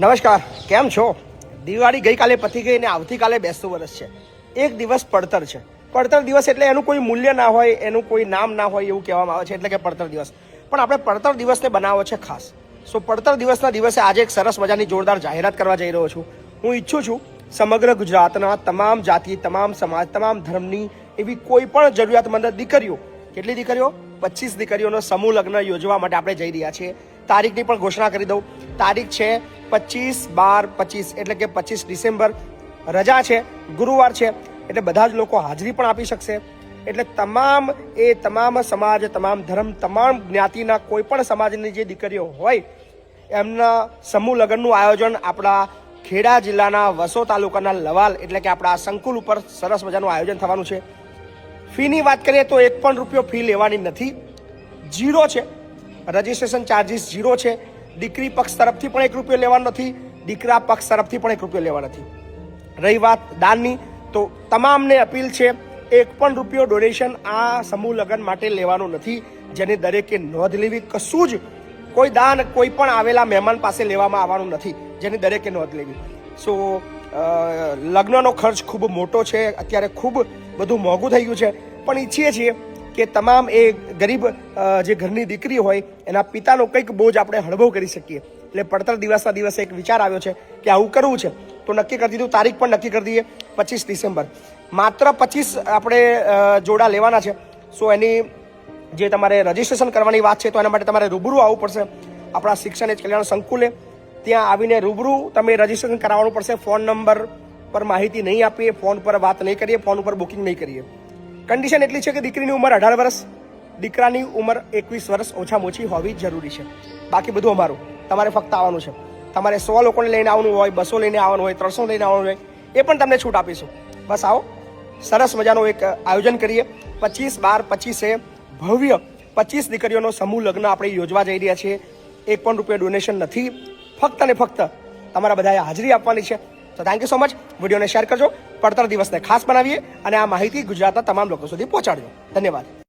નમસ્કાર, કેમ છો? દિવાળી ગઈકાલે પતી ગઈ અને આવતીકાલે બેસતું વર્ષ છે. એક દિવસ પડતર છે. પડતર દિવસ એટલે એનું કોઈ મૂલ્ય ના હોય, એનું કોઈ નામ ના હોય એવું કહેવામાં આવે છે, એટલે કે પડતર દિવસ. પણ આપણે પડતર દિવસને બનાવો છે ખાસ. સો, પડતર દિવસના દિવસે આજે એક સરસ મજાની જોરદાર જાહેરાત કરવા જઈ રહ્યો છું. હું ઈચ્છું છું સમગ્ર ગુજરાતના તમામ જાતિ, તમામ સમાજ, તમામ ધર્મની એવી કોઈ પણ જરૂરિયાતમંદ દીકરીઓ, કેટલી દીકરીઓ? પચીસ દીકરીઓનો સમૂહ લગ્ન યોજવા માટે આપણે જઈ રહ્યા છીએ. તારીખની પણ ઘોષણા કરી દઉં. તારીખ છે પચીસ બાર પચીસ, એટલે કે પચીસ ડિસેમ્બર રજા છે, ગુરુવાર છે, એટલે બધા જ લોકો હાજરી પણ આપી શકશે. એટલે તમામ એ તમામ સમાજ, તમામ ધર્મ, તમામ જ્ઞાતિના કોઈ પણ સમાજની જે દીકરીઓ હોય, એમના સમૂહ લગ્નનું આયોજન આપણા ખેડા જિલ્લાના વસો તાલુકાના લવાલ, એટલે કે આપણા સંકુલ ઉપર સરસ મજાનું આયોજન થવાનું છે. ફીની વાત કરીએ તો એક પણ રૂપિયો ફી લેવાની નથી. જીરો છે. રજિસ્ટ્રેશન ચાર્જિસ જીરો છે. દીકરી પક્ષ તરફથી પણ એક રૂપિયો લેવાનો નથી, દીકરા પક્ષ તરફથી પણ એક રૂપિયો લેવા નથી. રહી વાત દાનની, તો તમામને અપીલ છે, એક પણ રૂપિયો ડોનેશન આ સમૂહ લગ્ન માટે લેવાનું નથી, જેને દરેકે નોંધ લેવી. કશું જ કોઈ દાન કોઈ પણ આવેલા મહેમાન પાસે લેવામાં આવવાનું નથી, જેની દરેકે નોંધ લેવી. સો લગ્નનો ખર્ચ ખૂબ મોટો છે, અત્યારે ખૂબ બધું મોંઘું થઈ ગયું છે, પણ ઈચ્છીએ છીએ કે તમામ એ ગરીબ જે ઘરની દીકરી હોય, એના પિતાનો કંઈક બોજ આપણે હળવો કરી શકીએ. એટલે પડતર દિવસના દિવસે એક વિચાર આવ્યો છે કે આવું કરવું છે. તો નક્કી કરી દીધું, તારીખ પણ નક્કી કરી દઈએ, પચીસ ડિસેમ્બર. માત્ર પચીસ આપણે જોડા લેવાના છે. સો એની જે તમારે રજીસ્ટ્રેશન કરવાની વાત છે, તો એના માટે તમારે રૂબરૂ આવવું પડશે. આપણા શિક્ષણ એજ કલ્યાણ સંકુલે ત્યાં આવીને રૂબરૂ તમે રજીસ્ટ્રેશન કરાવવાનું પડશે. ફોન નંબર પર માહિતી નહીં આપીએ, ફોન પર વાત નહીં કરીએ, ફોન ઉપર બુકિંગ નહીં કરીએ. કન્ડિશન એટલી છે કે દીકરીની ઉંમર અઢાર વર્ષ, દીકરાની ઉંમર એકવીસ વર્ષ ઓછામાં ઓછી હોવી જરૂરી છે. બાકી બધું અમારું. તમારે ફક્ત આવવાનું છે. તમારે સો લોકોને લઈને આવવાનું હોય, બસો લઈને આવવાનું હોય, ત્રણસો લઈને આવવાનું હોય, એ પણ તમને છૂટ આપીશું. બસ આવો. સરસ મજાનું એક આયોજન કરીએ. પચીસ બાર પચીસે ભવ્ય પચીસ દીકરીઓનો સમૂહ લગ્ન આપણે યોજવા જઈ રહ્યા છીએ. એક પણ રૂપિયા ડોનેશન નથી. ફક્ત ને ફક્ત તમારા બધાએ હાજરી આપવાની છે. તો થેન્ક યુ સો મચ વિડીયોને શેર કરજો. પડતર દિવસને ખાસ બનાવીએ અને આ માહિતી ગુજરાતના તમામ લોકો સુધી પહોંચાડજો. ધન્યવાદ.